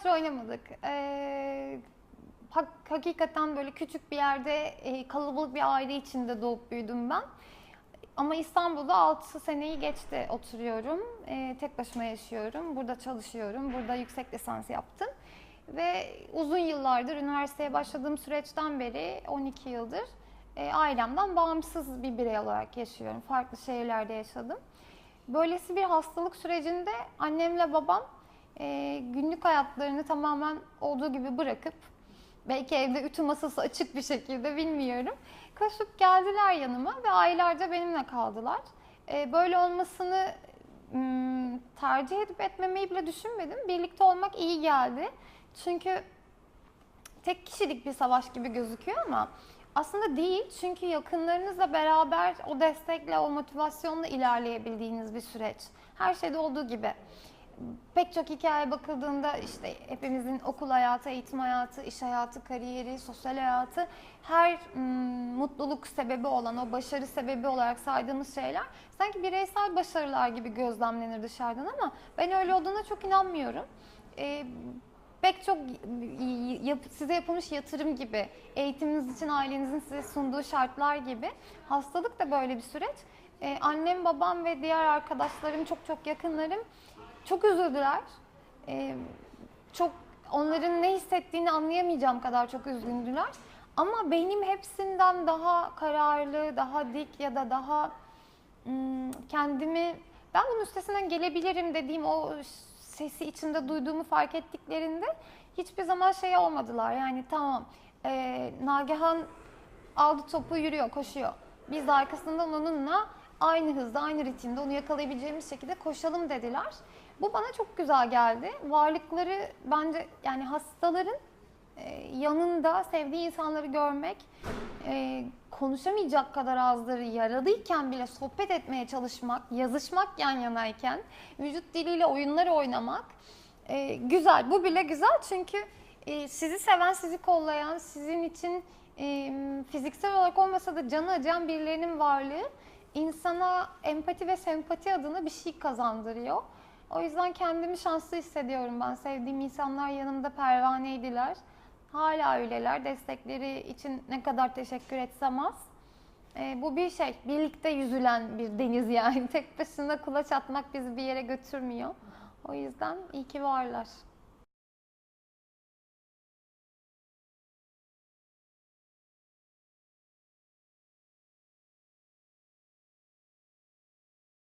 tiyatro oynamadık. Ee, hak- hakikaten böyle küçük bir yerde e, kalabalık bir aile içinde doğup büyüdüm ben. Ama İstanbul'da 6 seneyi geçti oturuyorum. Ee, tek başıma yaşıyorum. Burada çalışıyorum. Burada yüksek lisans yaptım. Ve uzun yıllardır üniversiteye başladığım süreçten beri 12 yıldır e, ailemden bağımsız bir birey olarak yaşıyorum. Farklı şehirlerde yaşadım. Böylesi bir hastalık sürecinde annemle babam e, günlük hayatlarını tamamen olduğu gibi bırakıp belki evde ütü masası açık bir şekilde bilmiyorum. Koşup geldiler yanıma ve aylarca benimle kaldılar. E, böyle olmasını hmm, tercih edip etmemeyi bile düşünmedim. Birlikte olmak iyi geldi. Çünkü tek kişilik bir savaş gibi gözüküyor ama aslında değil. Çünkü yakınlarınızla beraber o destekle, o motivasyonla ilerleyebildiğiniz bir süreç. Her şeyde olduğu gibi. Pek çok hikaye bakıldığında işte hepimizin okul hayatı, eğitim hayatı, iş hayatı, kariyeri, sosyal hayatı her mm, mutluluk sebebi olan, o başarı sebebi olarak saydığımız şeyler sanki bireysel başarılar gibi gözlemlenir dışarıdan ama ben öyle olduğuna çok inanmıyorum. Ee, pek çok yap- size yapılmış yatırım gibi, eğitiminiz için ailenizin size sunduğu şartlar gibi. Hastalık da böyle bir süreç. Ee, annem, babam ve diğer arkadaşlarım, çok çok yakınlarım çok üzüldüler. Ee, çok onların ne hissettiğini anlayamayacağım kadar çok üzgündüler. Ama benim hepsinden daha kararlı, daha dik ya da daha kendimi ben bunun üstesinden gelebilirim dediğim o sesi içinde duyduğumu fark ettiklerinde hiçbir zaman şey olmadılar. Yani tamam e, Nagihan aldı topu yürüyor, koşuyor. Biz de arkasından onunla aynı hızda, aynı ritimde onu yakalayabileceğimiz şekilde koşalım dediler. Bu bana çok güzel geldi. Varlıkları bence yani hastaların e, yanında sevdiği insanları görmek, e, konuşamayacak kadar azları yaralıyken bile sohbet etmeye çalışmak, yazışmak yan yanayken, vücut diliyle oyunlar oynamak e, güzel. Bu bile güzel çünkü sizi seven, sizi kollayan, sizin için fiziksel olarak olmasa da canı acıyan birilerinin varlığı insana empati ve sempati adına bir şey kazandırıyor. O yüzden kendimi şanslı hissediyorum ben. Sevdiğim insanlar yanımda pervaneydiler. Hala öyleler. Destekleri için ne kadar teşekkür etsem az. Ee, bu bir şey. Birlikte yüzülen bir deniz yani. Tek başına kulaç atmak bizi bir yere götürmüyor. O yüzden iyi ki varlar.